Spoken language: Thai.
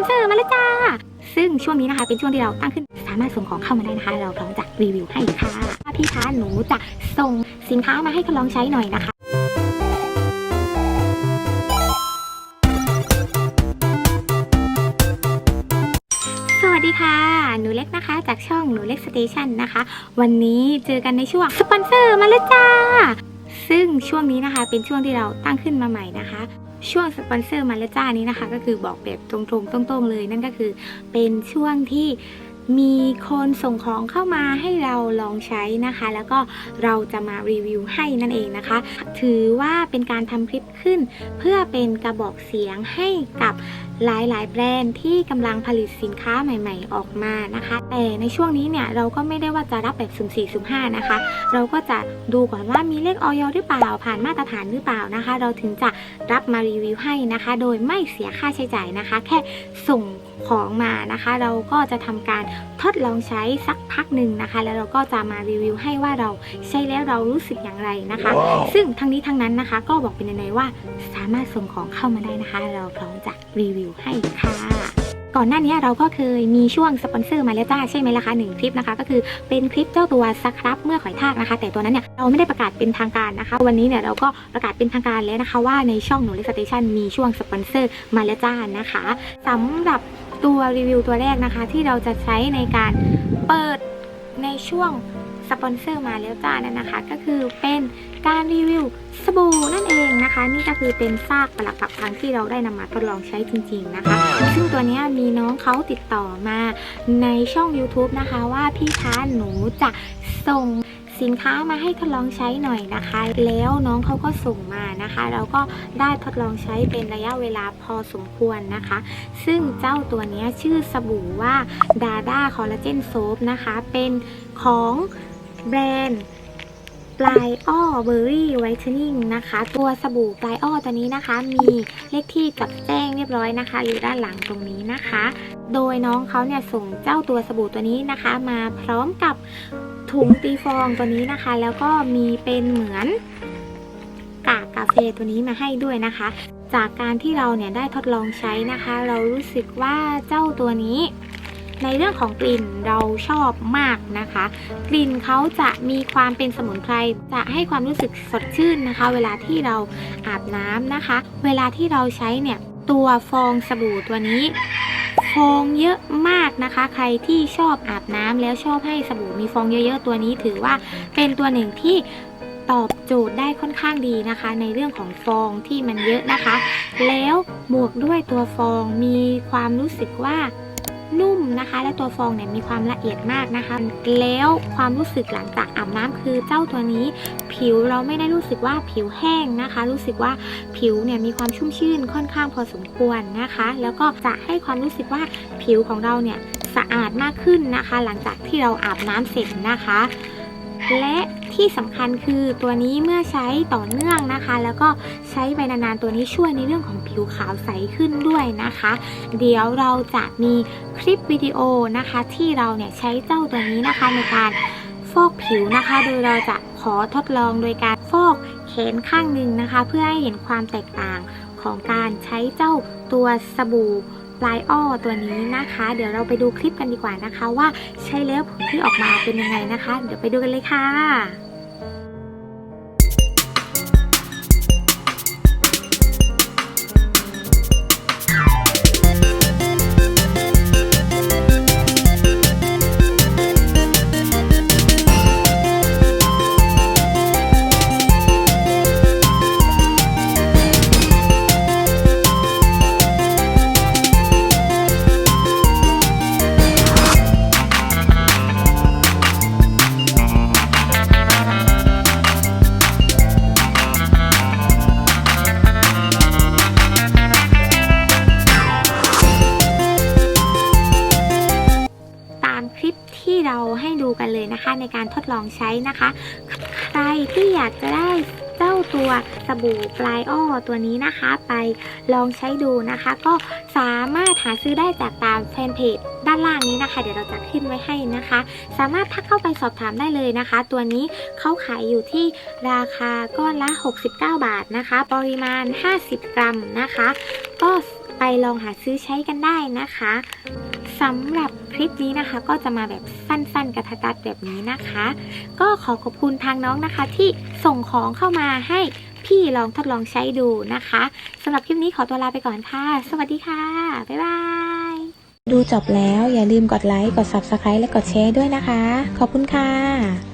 อนเซอร์มาแล้วจ้า ซึ่งช่วงนี้นะคะเป็นช่วงที่เราตั้งขึ้นสามารถส่งของเข้ามาได้นะคะ เราพร้อมจะรีวิวให้ค่ะพี่คะหนูจะส่งสินค้ามาให้ทดลองใช้หน่อยนะคะสวัสดีค่ะ หนูเล็กนะคะจากช่องหนูเล็กสเตชันนะคะ วันนี้เจอกันในช่วงสปอนเซอร์มาแล้วจ้า ซึ่งช่วงนี้นะคะเป็นช่วงที่เราตั้งขึ้นมาใหม่นะคะ ช่วงสปอนเซอร์มาแล้วจ้านี้นะคะ ก็คือบอกแบบตรงๆตรงๆเลย นั่นก็คือเป็นช่วงที่ มีคนส่งของเข้ามาให้เราลองใช้นะคะ แล้วก็เราจะมารีวิวให้นั่นเองนะคะ ถือว่าเป็นการทำคลิปขึ้น เพื่อเป็นกระบอกเสียงให้กับหลาย ๆ แบรนด์ที่กำลังผลิตสินค้าใหม่ ๆ ออกมานะคะ แต่ในช่วงนี้เนี่ยเราก็ไม่ได้ว่าจะรับแบบสุ่มสี่สุ่มห้านะคะ เราก็จะดูก่อนว่ามีเลขออยหรือเปล่า ผ่านมาตรฐานหรือเปล่านะคะ เราถึงจะรับมารีวิวให้นะคะ โดยไม่เสียค่าใช้จ่ายนะคะ แค่ส่ง ของมานะคะ เราก็จะทำการทดลองใช้สักพักหนึ่งนะคะ แล้วเราก็จะมารีวิวให้ว่าเราใช้แล้วเรารู้สึกอย่างไรนะคะซึ่งทั้งนี้ทั้งนั้นนะคะ ก็บอกเป็นในๆว่าสามารถส่งของเข้ามาได้นะคะ เราพร้อมจะรีวิวให้ค่ะก่อนหน้านี้เราก็เคยมีช่วงสปอนเซอร์มาแล้วจ้าใช่ไหมล่ะคะหนึ่งคลิปนะคะก็คือเป็นคลิปเจ้าตัวสครับเมื่อข่อยทากนะคะ แต่ตัวนั้นเนี่ยเราไม่ได้ประกาศเป็นทางการนะคะ วันนี้เนี่ยเราก็ประกาศเป็นทางการแล้วนะคะ ว่าในช่องหนูเลสเตชันมีช่วงสปอนเซอร์มาแล้วจ้านะคะสำหรับ ตัวรีวิวตัวแรกนะคะ ที่เราจะใช้ในการเปิดในช่วงสปอนเซอร์มาแล้วจ้านั่นนะคะ ก็คือเป็นการรีวิวสบู่นั่นเองนะคะ นี่ก็คือเป็นซากปลักปักพังที่เราได้นำมาทดลองใช้จริง ๆนะคะ ซึ่งตัวนี้มีน้องเขาติดต่อมาในช่อง YouTube นะคะ ว่าพี่คะหนูจะส่ง สินค้ามาให้ทดลองใช้หน่อยนะคะ แล้วน้องเขาก็ส่งมานะคะ เราก็ได้ทดลองใช้เป็นระยะเวลาพอสมควรนะคะ ซึ่งเจ้าตัวนี้ชื่อสบู่ว่า Dada Collagen Soap นะคะ เป็นของแบรนด์ปลายอ้อเบอร์รี่ไวท์เทนนิ่งนะคะ ตัวสบู่ปลายอ้อตัวนี้นะคะ มีเลขที่จดแจ้งเรียบร้อยนะคะ อยู่ด้านหลังตรงนี้นะคะ โดยน้องเขาเนี่ยส่งเจ้าตัวสบู่ตัวนี้นะคะ มาพร้อมกับ ถุงตีฟองตัวนี้นะคะ แล้วก็มีเป็นเหมือนกากกาแฟตัวนี้มาให้ด้วยนะคะ จากการที่เราเนี่ยได้ทดลองใช้นะคะ เรารู้สึกว่าเจ้าตัวนี้ ในเรื่องของกลิ่นเราชอบมากนะคะ กลิ่นเขาจะมีความเป็นสมุนไพรจะให้ความรู้สึกสดชื่นนะคะ เวลาที่เราอาบน้ำนะคะ เวลาที่เราใช้เนี่ยตัวฟองสบู่ตัวนี้ ฟองเยอะมากนะคะ ใครที่ชอบอาบน้ำแล้วชอบให้สบู่มีฟองเยอะๆตัวนี้ถือว่าเป็นตัวหนึ่งที่ตอบโจทย์ได้ค่อนข้างดีนะคะ ในเรื่องของฟองที่มันเยอะนะคะ แล้วบวกด้วยตัวฟองมีความรู้สึกว่า นุ่มนะคะ และตัวฟองเนี่ยมีความละเอียดมากนะคะ แล้วความรู้สึกหลังจากอาบน้ำคือเจ้าตัวนี้ ผิวเราไม่ได้รู้สึกว่าผิวแห้งนะคะ รู้สึกว่าผิวเนี่ยมีความชุ่มชื่นค่อนข้างพอสมควรนะคะ แล้วก็จะให้ความรู้สึกว่าผิวของเราเนี่ยสะอาดมากขึ้นนะคะ หลังจากที่เราอาบน้ำเสร็จนะคะ และที่สำคัญคือตัวนี้เมื่อใช้ต่อเนื่องนะคะ แล้วก็ใช้ไปนานๆตัวนี้ช่วยในเรื่องของผิวขาวใสขึ้นด้วยนะคะ เดี๋ยวเราจะมีคลิปวิดีโอนะคะ ที่เราเนี่ยใช้เจ้าตัวนี้นะคะในการฟอกผิวนะคะ โดยเราจะขอทดลองโดยการฟอกแขนข้างหนึ่งนะคะ เพื่อให้เห็นความแตกต่างของการใช้เจ้าตัวสบู่ ปลายอ้อตัวนี้นะคะ เดี๋ยวเราไปดูคลิปกันดีกว่านะคะ ว่าใช้แล้วผลที่ออกมาเป็นยังไงนะคะ เดี๋ยวไปดูกันเลยค่ะ เราให้ดูกันเลยนะคะ ในการทดลองใช้นะคะ ใครที่อยากจะได้เจ้าตัวสบู่ปลายอ้อตัวนี้นะคะ ไปลองใช้ดูนะคะ ก็สามารถหาซื้อได้จากตามแฟนเพจด้านล่างนี้นะคะ เดี๋ยวเราจะขึ้นไว้ให้นะคะ สามารถทักเข้าไปสอบถามได้เลยนะคะ ตัวนี้เขาขายอยู่ที่ราคาก้อนละ 69 บาทนะคะ ปริมาณ 50 กรัมนะคะ ก็ไปลองหาซื้อใช้กันได้นะคะ สำหรับคลิปนี้นะคะ ก็จะมาแบบสั้นๆ กระทัดรัดแบบนี้นะคะ ก็ขอขอบคุณทางน้องนะคะ ที่ส่งของเข้ามาให้พี่ลองทดลองใช้ดูนะคะสำหรับคลิปนี้ขอตัวลาไปก่อนค่ะ สวัสดีค่ะ บ๊ายบาย ดูจบแล้วอย่าลืมกดไลค์ กด Subscribe และกดแชร์ด้วยนะคะ ขอบคุณค่ะ